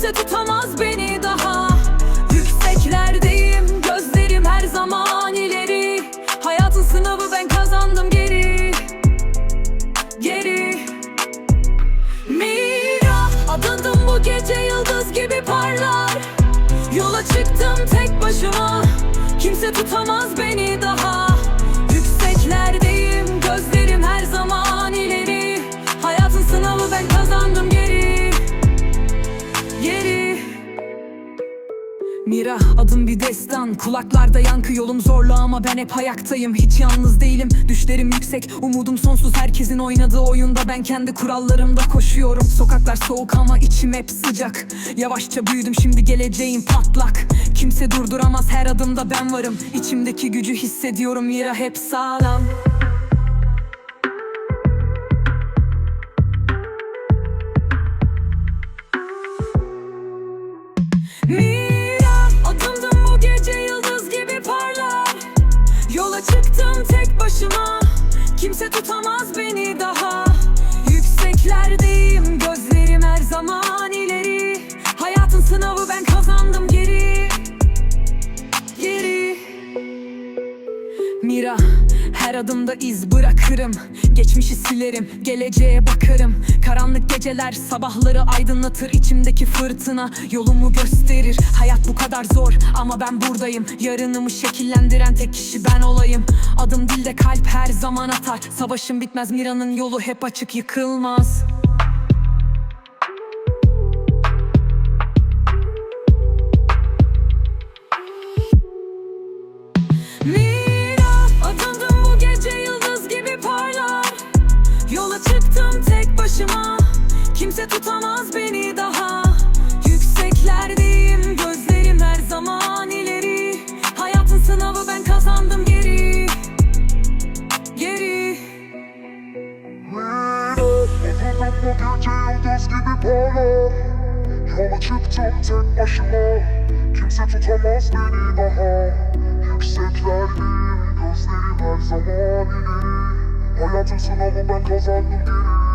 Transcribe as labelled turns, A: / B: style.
A: Kimse tutamaz beni daha. Yükseklerdeyim gözlerim her zaman ileri. Hayatın sınavı ben kazandım geri. Geri. Mira Adındım bu gece yıldız gibi parlar. Yola çıktım tek başıma. Kimse tutamaz beni daha Mira adım bir destan. Kulaklarda yankı yolum zorlu ama ben hep ayaktayım Hiç yalnız değilim. Düşlerim yüksek. Umudum sonsuz. Herkesin oynadığı oyunda Ben kendi kurallarımda koşuyorum. Sokaklar soğuk ama içim hep sıcak. Yavaşça büyüdüm şimdi geleceğim patlak. Kimse durduramaz her adımda ben varım. İçimdeki gücü hissediyorum Mira hep sağlam. Mira Yola çıktım tek başıma. Kimse tutamaz beni daha her adımda iz bırakırım. Geçmişi silerim geleceğe bakarım. Karanlık geceler sabahları aydınlatır içimdeki fırtına. Yolumu gösterir Hayat bu kadar zor. Ama ben buradayım. Yarınımı şekillendiren tek kişi ben olayım. Adım dilde kalp her zaman atar. Savaşım bitmez Mira'nın yolu hep açık yıkılmaz Çıktım tek başıma Kimse tutamaz beni daha Yükseklerdeyim gözlerim her zaman ileri Hayatın sınavı ben kazandım geri Geri
B: Yola çıktım tek başıma Kimse tutamaz beni daha Yükseklerdeyim gözlerim her zaman ileri Hayatın sınavı ben kazandım. geri